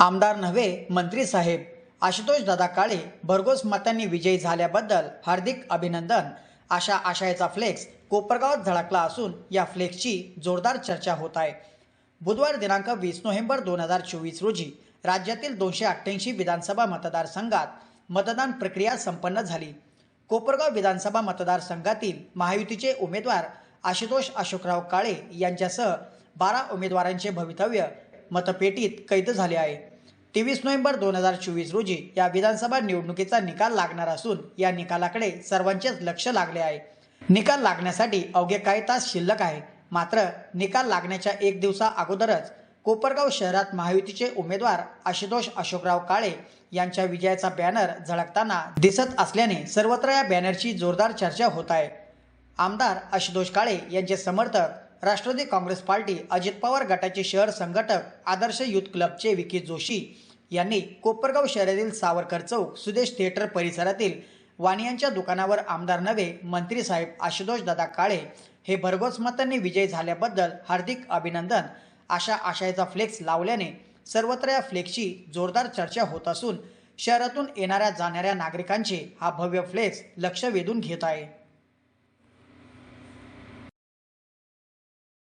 आमदार नव्हे मंत्री साहेब. आशुतोष दादा काळे भरघोस मतांनी विजयी झाल्याबद्दल हार्दिक अभिनंदन. अशा आशयाचा फ्लेक्स कोपरगावात झळकला असून या फ्लेक्सची जोरदार चर्चा होत आहे. बुधवार दिनांक वीस नोव्हेंबर दोन हजार चोवीस रोजी राज्यातील दोनशे अठ्ठ्याऐंशी विधानसभा मतदारसंघात मतदान प्रक्रिया संपन्न झाली. कोपरगाव विधानसभा मतदारसंघातील महायुतीचे उमेदवार आशुतोष अशोकराव काळे यांच्यासह बारा उमेदवारांचे भवितव्य मतपेटीत कैद झाले आहे. तेवीस नोव्हेंबर दोन हजार चोवीस रोजी या विधानसभा निवडणुकीचा निकाल लागणार असून या निकालाकडे सर्वांचेच लक्ष लागले आहे. निकाल लागण्यासाठी अवघे काही तास शिल्लक आहे. मात्र निकाल लागण्याच्या एक दिवसा अगोदरच कोपरगाव शहरात महायुतीचे उमेदवार आशुतोष अशोकराव काळे यांच्या विजयाचा बॅनर झळकताना दिसत असल्याने सर्वत्र या बॅनरची जोरदार चर्चा होत आहे. आमदार आशुतोष काळे यांचे समर्थक राष्ट्रवादी काँग्रेस पार्टी अजित पवार गटाचे शहर संघटक आदर्श युथ क्लबचे विकी जोशी यांनी कोपरगाव शहरातील सावरकर चौक सुदेश थिएटर परिसरातील वाणियांच्या दुकानावर आमदार नव्हे मंत्री साहेब आशुतोष दादा काळे हे भरघोस मतांनी विजयी झाल्याबद्दल हार्दिक अभिनंदन. अशा आशयाचा फ्लेक्स लावल्याने सर्वत्र या फ्लेक्सची जोरदार चर्चा होत असून शहरातून येणाऱ्या जाणाऱ्या नागरिकांचे हा भव्य फ्लेक्स लक्ष वेधून घेत आहे.